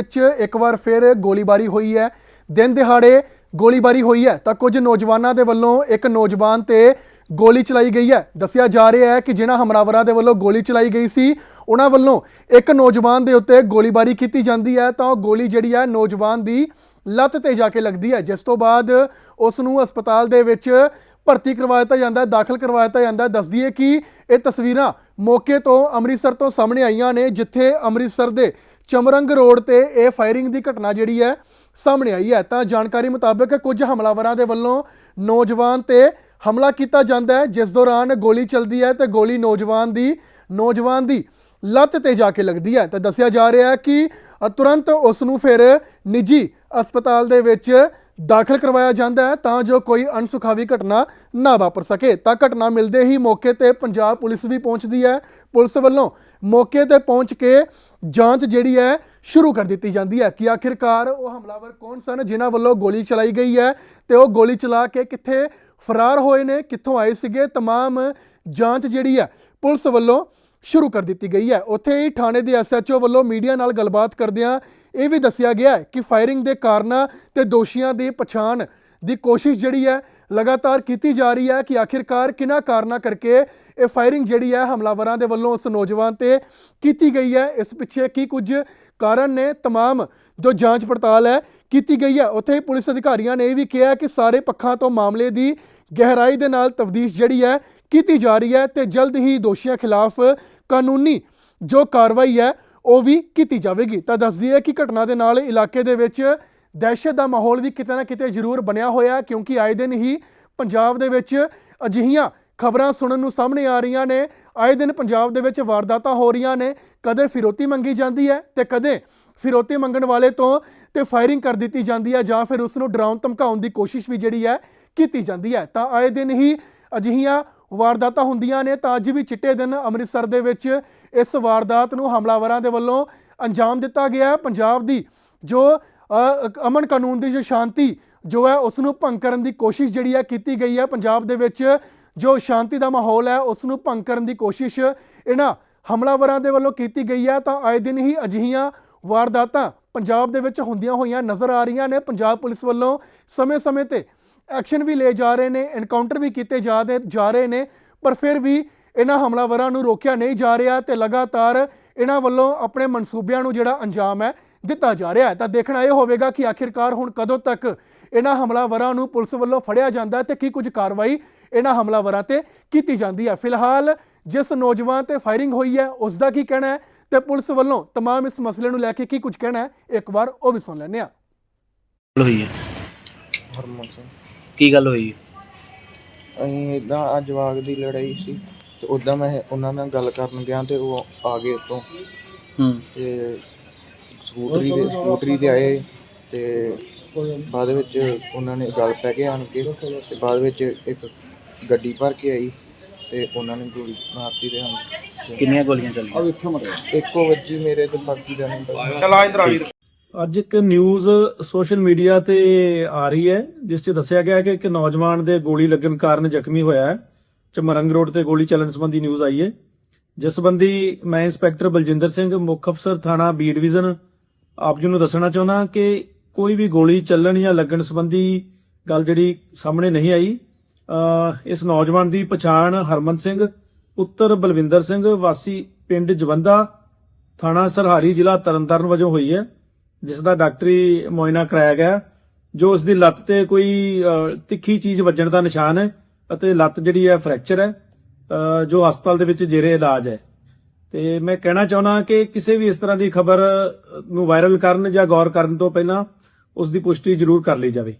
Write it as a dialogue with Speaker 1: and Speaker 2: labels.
Speaker 1: ਵਿੱਚ ਇੱਕ ਵਾਰ ਫਿਰ ਗੋਲੀਬਾਰੀ ਹੋਈ ਹੈ। ਦਿਨ ਦਿਹਾੜੇ ਗੋਲੀਬਾਰੀ ਹੋਈ ਹੈ ਤਾਂ ਕੁਝ ਨੌਜਵਾਨਾਂ ਦੇ ਵੱਲੋਂ ਇੱਕ ਨੌਜਵਾਨ ਤੇ ਗੋਲੀ ਚਲਾਈ ਗਈ ਹੈ। ਦੱਸਿਆ ਜਾ ਰਿਹਾ ਹੈ ਕਿ ਜਿਨ੍ਹਾਂ ਹਮਲਾਵਰਾਂ ਦੇ ਵੱਲੋਂ ਗੋਲੀ ਚਲਾਈ ਗਈ ਸੀ, ਉਹਨਾਂ ਵੱਲੋਂ ਇੱਕ ਨੌਜਵਾਨ ਦੇ ਉੱਤੇ ਗੋਲੀਬਾਰੀ ਕੀਤੀ ਜਾਂਦੀ ਹੈ ਤਾਂ ਉਹ ਗੋਲੀ ਜਿਹੜੀ ਹੈ ਨੌਜਵਾਨ ਦੀ ਲੱਤ ਤੇ ਜਾ ਕੇ ਲੱਗਦੀ ਹੈ। ਜਿਸ ਤੋਂ ਬਾਅਦ ਉਸ ਨੂੰ ਹਸਪਤਾਲ ਦੇ ਵਿੱਚ ਭਰਤੀ ਕਰਵਾ ਦਿੱਤਾ ਜਾਂਦਾ ਹੈ, ਦਾਖਲ ਕਰਵਾ ਦਿੱਤਾ ਜਾਂਦਾ ਹੈ। ਦੱਸਦੀ ਹੈ ਕਿ ਇਹ ਤਸਵੀਰਾਂ ਮੌਕੇ ਤੋਂ ਅੰਮ੍ਰਿਤਸਰ ਤੋਂ ਸਾਹਮਣੇ ਆਈਆਂ ਨੇ, ਜਿੱਥੇ ਅੰਮ੍ਰਿਤਸਰ ਦੇ ਚਮਰੰਗ ਰੋਡ ਤੇ ਇਹ ਫਾਇਰਿੰਗ ਦੀ ਘਟਨਾ ਜਿਹੜੀ ਹੈ ਸਾਹਮਣੇ ਆਈ ਹੈ। ਤਾਂ ਜਾਣਕਾਰੀ ਮੁਤਾਬਕ ਕੁਝ ਹਮਲਾਵਰਾਂ ਦੇ ਵੱਲੋਂ ਨੌਜਵਾਨ ਤੇ ਹਮਲਾ ਕੀਤਾ ਜਾਂਦਾ ਹੈ। ਜਿਸ ਦੌਰਾਨ ਗੋਲੀ ਚੱਲਦੀ ਹੈ ਤੇ ਗੋਲੀ ਨੌਜਵਾਨ ਦੀ ਨੌਜਵਾਨ ਦੀ ਲੱਤ ਤੇ ਜਾ ਕੇ ਲੱਗਦੀ ਹੈ। ਤਾਂ ਦੱਸਿਆ ਜਾ ਰਿਹਾ ਹੈ ਕਿ ਤੁਰੰਤ ਉਸ ਨੂੰ ਫਿਰ ਨਿੱਜੀ ਹਸਪਤਾਲ ਦੇ ਵਿੱਚ ਦਾਖਲ ਕਰਵਾਇਆ ਜਾਂਦਾ ਹੈ ਤਾਂ ਜੋ ਕੋਈ ਅਣਸੁਖਾਵੀ ਘਟਨਾ ਨਾ ਵਾਪਰ ਸਕੇ। ਤਾਂ ਘਟਨਾ ਮਿਲਦੇ ਹੀ ਮੌਕੇ ਤੇ ਪੰਜਾਬ ਪੁਲਿਸ ਵੀ ਪਹੁੰਚਦੀ ਹੈ। ਪੁਲਿਸ ਵੱਲੋਂ ਮੌਕੇ ਤੇ ਪਹੁੰਚ ਕੇ ਜਾਂਚ ਜਿਹੜੀ ਹੈ ਸ਼ੁਰੂ ਕਰ ਦਿੱਤੀ ਜਾਂਦੀ ਹੈ ਕਿ ਆਖਿਰਕਾਰ ਉਹ ਹਮਲਾਵਰ ਕੌਣ ਸਨ ਜਿਨ੍ਹਾਂ ਵੱਲੋਂ ਗੋਲੀ ਚਲਾਈ ਗਈ ਹੈ ਤੇ ਉਹ ਗੋਲੀ ਚਲਾ ਕੇ ਕਿੱਥੇ ਫਰਾਰ ਹੋਏ ਨੇ ਕਿੱਥੋਂ ਆਏ ਸੀਗੇ तमाम ਜਾਂਚ ਜਿਹੜੀ ਹੈ ਪੁਲਿਸ ਵੱਲੋਂ ਸ਼ੁਰੂ ਕਰ ਦਿੱਤੀ ਗਈ ਹੈ ਉੱਥੇ ਹੀ ਥਾਣੇ ਦੇ ਐਸਐਚਓ ਵੱਲੋਂ ਮੀਡੀਆ ਨਾਲ ਗੱਲਬਾਤ ਕਰਦਿਆਂ ਇਹ ਵੀ ਦੱਸਿਆ ਗਿਆ ਹੈ ਕਿ ਫਾਇਰਿੰਗ ਦੇ ਕਾਰਨਾਂ ਤੇ ਦੋਸ਼ੀਆਂ ਦੀ ਪਛਾਣ ਦੀ ਕੋਸ਼ਿਸ਼ ਜਿਹੜੀ ਹੈ ਲਗਾਤਾਰ ਕੀਤੀ ਜਾ ਰਹੀ ਹੈ ਕਿ ਆਖਿਰਕਾਰ ਕਿਹਨਾਂ ਕਾਰਨਾਂ ਕਰਕੇ ਇਹ ਫਾਇਰਿੰਗ ਜਿਹੜੀ ਹੈ ਹਮਲਾਵਰਾਂ ਦੇ ਵੱਲੋਂ ਉਸ ਨੌਜਵਾਨ ਤੇ ਕੀਤੀ ਗਈ ਹੈ ਇਸ ਪਿੱਛੇ ਕੀ ਕੁਝ ਕਾਰਨ ਨੇ तमाम ਜੋ ਜਾਂਚ ਪੜਤਾਲ ਹੈ ਕੀਤੀ ਗਈ ਹੈ ਉੱਥੇ ਹੀ ਪੁਲਿਸ ਅਧਿਕਾਰੀਆਂ ਨੇ ਇਹ ਵੀ ਕਿਹਾ ਕਿ ਸਾਰੇ ਪੱਖਾਂ ਤੋਂ ਮਾਮਲੇ ਦੀ ਗਹਿਰਾਈ ਦੇ ਨਾਲ ਤਫਤੀਸ਼ ਜਿਹੜੀ ਹੈ ਕੀਤੀ ਜਾ ਰਹੀ ਹੈ ਤੇ ਜਲਦ ਹੀ ਦੋਸ਼ੀਆਂ ਖਿਲਾਫ ਕਾਨੂੰਨੀ ਜੋ ਕਾਰਵਾਈ ਹੈ ਉਹ ਵੀ ਕੀਤੀ ਜਾਵੇਗੀ ਤਾਂ ਦੱਸਦੀ ਹੈ ਕਿ ਘਟਨਾ ਦੇ ਨਾਲ ਇਲਾਕੇ ਦੇ ਵਿੱਚ ਦਹਿਸ਼ਤ ਦਾ ਮਾਹੌਲ ਵੀ ਕਿਤੇ ਨਾ ਕਿਤੇ ਜ਼ਰੂਰ ਬਣਿਆ ਹੋਇਆ ਕਿਉਂਕਿ ਆਏ ਦਿਨ ਹੀ ਪੰਜਾਬ ਦੇ ਵਿੱਚ ਅਜਿਹੀਆਂ ਖਬਰਾਂ ਸੁਣਨ ਨੂੰ ਸਾਹਮਣੇ ਆ ਰਹੀਆਂ ਨੇ। ਆਏ ਦਿਨ ਪੰਜਾਬ ਦੇ ਵਿੱਚ ਵਾਰਦਾਤਾਂ ਹੋ ਰਹੀਆਂ ਨੇ, ਕਦੇ ਫਿਰੋਤੀ ਮੰਗੀ ਜਾਂਦੀ ਹੈ ਤੇ ਕਦੇ ਫਿਰੋਤੀ ਮੰਗਣ ਵਾਲੇ ਤੋਂ ਤੇ ਫਾਇਰਿੰਗ ਕਰ ਦਿੱਤੀ ਜਾਂਦੀ ਹੈ ਜਾਂ ਫਿਰ ਉਸ ਨੂੰ ਡਰਾਉਣ, ਧਮਕਾਉਣ ਦੀ ਕੋਸ਼ਿਸ਼ ਵੀ ਜਿਹੜੀ ਹੈ ਕੀਤੀ ਜਾਂਦੀ ਹੈ। ਤਾਂ ਆਏ ਦਿਨ ਹੀ ਅਜਿਹੀਆਂ ਵਾਰਦਾਤਾਂ ਹੁੰਦੀਆਂ ਨੇ, ਤਾਂ ਅੱਜ ਵੀ ਚਿੱਟੇ ਦਿਨ ਅੰਮ੍ਰਿਤਸਰ ਦੇ ਵਿੱਚ ਇਸ ਵਾਰਦਾਤ ਨੂੰ ਹਮਲਾਵਰਾਂ ਦੇ ਵੱਲੋਂ ਅੰਜਾਮ ਦਿੱਤਾ ਗਿਆ ਪੰਜਾਬ ਦੀ ਜੋ ਅਮਨ ਕਾਨੂੰਨ ਦੀ ਜੋ ਸ਼ਾਂਤੀ ਜੋ ਹੈ ਉਸ ਨੂੰ ਭੰਗ ਕਰਨ ਦੀ ਕੋਸ਼ਿਸ਼ ਜਿਹੜੀ ਹੈ, ਕੀਤੀ ਗਈ ਹੈ ਪੰਜਾਬ ਦੇ ਵਿੱਚ। ਜੋ ਸ਼ਾਂਤੀ ਦਾ ਮਾਹੌਲ ਹੈ ਉਸ ਨੂੰ ਭੰਗ ਕਰਨ ਦੀ ਕੋਸ਼ਿਸ਼ ਇਹਨਾਂ ਹਮਲਾਵਰਾਂ ਦੇ ਵੱਲੋਂ ਕੀਤੀ ਗਈ ਹੈ। ਤਾਂ ਆਏ ਦਿਨ ਹੀ ਅਜਿਹੀਆਂ ਵਾਰਦਾਤਾਂ ਪੰਜਾਬ ਦੇ ਵਿੱਚ ਹੁੰਦੀਆਂ ਹੋਈਆਂ ਨਜ਼ਰ ਆ ਰਹੀਆਂ ਨੇ। ਪੰਜਾਬ ਪੁਲਿਸ ਵੱਲੋਂ ਸਮੇਂ-ਸਮੇਂ ਤੇ ਐਕਸ਼ਨ ਵੀ ਲਏ ਜਾ ਰਹੇ ਨੇ, ਐਨਕਾਊਂਟਰ ਵੀ ਕੀਤੇ ਜਾ ਦੇ, ਜਾ ਰਹੇ ਨੇ, ਪਰ ਫਿਰ ਵੀ ਇਹਨਾਂ ਹਮਲਾਵਰਾਂ ਨੂੰ ਰੋਕਿਆ ਨਹੀਂ ਜਾ ਰਿਹਾ ਤੇ ਲਗਾਤਾਰ ਇਹਨਾਂ ਵੱਲੋਂ ਆਪਣੇ ਮਨਸੂਬਿਆਂ ਨੂੰ ਜਿਹੜਾ ਅੰਜਾਮ ਹੈ ਦਿੱਤਾ ਜਾ ਰਿਹਾ ਹੈ ਤਾਂ ਦੇਖਣਾ ਇਹ ਹੋਵੇਗਾ ਕਿ ਆਖਿਰਕਾਰ ਹੁਣ ਕਦੋਂ ਤੱਕ ਇਹਨਾਂ ਹਮਲਾਵਰਾਂ ਨੂੰ ਪੁਲਿਸ ਵੱਲੋਂ ਫੜਿਆ ਜਾਂਦਾ ਹੈ ਤੇ ਕੀ ਕੁਝ ਕਾਰਵਾਈ ਇਹਨਾਂ ਹਮਲਾਵਰਾਂ ਤੇ ਕੀਤੀ ਜਾਂਦੀ ਹੈ ਫਿਲਹਾਲ ਜਿਸ ਨੌਜਵਾਨ ਤੇ ਫਾਇਰਿੰਗ ਹੋਈ ਹੈ ਉਸ ਦਾ ਕੀ ਕਹਿਣਾ ਹੈ ਤੇ ਪੁਲਿਸ ਵੱਲੋਂ तमाम ਇਸ ਮਸਲੇ ਨੂੰ ਲੈ ਕੇ ਕੀ ਕੁਝ ਕਹਿਣਾ ਹੈ ਇੱਕ ਵਾਰ ਉਹ ਵੀ ਸੁਣ ਲੈਂਦੇ ਹਾਂ
Speaker 2: ਗੱਲ ਹੋਈ ਹੈ
Speaker 3: ਹਰਮਨ ਸਿੰਘ
Speaker 2: ਕੀ ਗੱਲ ਹੋਈ
Speaker 3: ਅਸੀਂ ਇਦਾਂ ਅੱਜ ਜਵਾਗ ਦੀ ਲੜਾਈ ਸੀ ਤੇ ਉਦਾਂ ਮੈਂ ਉਹਨਾਂ ਨਾਲ ਗੱਲ ਕਰਨ ਗਿਆ ਤੇ ਉਹ ਆ ਗਏ ਉੱਤੋਂ
Speaker 2: ਹੂੰ
Speaker 3: ਤੇ ਸਕੂਟਰੀ ਦੇ ਸਕੂਟਰੀ ਤੇ ਆਏ ਤੇ ਬਾਅਦ ਵਿੱਚ ਉਹਨਾਂ ਨੇ ਗੱਲ ਪੈ ਕੇ ਆਣ ਕੇ ਤੇ ਬਾਅਦ ਵਿੱਚ ਇੱਕ ਗੱਡੀ ਭਰ ਕੇ ਆਈ ਤੇ ਉਹਨਾਂ ਨੇ ਗੋਲੀ ਮਾਰਤੀ ਤੇ ਹਨ
Speaker 2: ਕਿੰਨੀਆਂ ਗੋਲੀਆਂ ਚੱਲੀਆਂ?
Speaker 3: ਇੱਕੋ ਵੱਜੀ ਮੇਰੇ ਤੇ ਬਾਕੀ ਦਾ ਨੰਬਰ
Speaker 4: ਅੱਜ ਇੱਕ ਨਿਊਜ਼ ਸੋਸ਼ਲ ਮੀਡੀਆ ਤੇ ਆ ਰਹੀ ਹੈ ਜਿਸ 'ਚ ਦੱਸਿਆ ਗਿਆ ਹੈ ਕਿ ਇੱਕ ਨੌਜਵਾਨ ਦੇ ਗੋਲੀ ਲੱਗਣ ਕਾਰਨ ਜ਼ਖਮੀ ਹੋਇਆ ਹੈ। ਚਮਰੰਗ ਰੋਡ ਤੇ ਗੋਲੀ ਚੱਲਣ ਸੰਬੰਧੀ ਨਿਊਜ਼ ਆਈ ਹੈ। ਜਿਸ ਸੰਬੰਧੀ ਮੈਂ ਇੰਸਪੈਕਟਰ ਬਲਜਿੰਦਰ ਸਿੰਘ ਮੁੱਖ ਅਫਸਰ ਥਾਣਾ ਬੀ ਡਿਵੀਜ਼ਨ ਆਪ ਜੀ ਨੂੰ ਦੱਸਣਾ ਚਾਹੁੰਦਾ ਕਿ ਕੋਈ ਵੀ ਗੋਲੀ ਚੱਲਣ ਜਾਂ ਲੱਗਣ ਸੰਬੰਧੀ ਗੱਲ ਜਿਹੜੀ ਸਾਹਮਣੇ ਨਹੀਂ ਆਈ ਇਸ ਨੌਜਵਾਨ ਦੀ ਪਛਾਣ ਹਰਮਨ ਸਿੰਘ, ਪੁੱਤਰ ਬਲਵਿੰਦਰ ਸਿੰਘ, ਵਾਸੀ ਪਿੰਡ ਜਵੰਦਾ, ਥਾਣਾ ਸਰਹਾਰੀ, ਜ਼ਿਲ੍ਹਾ ਤਰਨਤਾਰਨ ਵਜੋਂ ਹੋਈ ਹੈ, ਜਿਸ ਦਾ ਡਾਕਟਰੀ ਮੁਆਇਨਾ ਕਰਾਇਆ ਗਿਆ ਜੋ ਉਸ ਦੀ ਲੱਤ ਤੇ ਕੋਈ ਤਿੱਖੀ ਚੀਜ਼ ਵੱਜਣ ਦਾ ਨਿਸ਼ਾਨ ਹੈ ਅਤੇ ਲੱਤ ਜਿਹੜੀ ਹੈ ਫ੍ਰੈਕਚਰ ਹੈ ਜੋ ਹਸਪਤਾਲ ਦੇ ਵਿੱਚ ਜੇਰੇ ਇਲਾਜ ਹੈ। ਤੇ ਮੈਂ ਕਹਿਣਾ ਚਾਹੁੰਦਾ ਕਿ ਕਿਸੇ ਵੀ ਇਸ ਤਰ੍ਹਾਂ ਦੀ ਖਬਰ ਨੂੰ ਵਾਇਰਲ ਕਰਨ ਜਾਂ ਗੌਰ ਕਰਨ ਤੋਂ ਪਹਿਲਾਂ ਉਸ ਦੀ ਪੁਸ਼ਟੀ ਜ਼ਰੂਰ ਕਰ ਲਈ ਜਾਵੇ।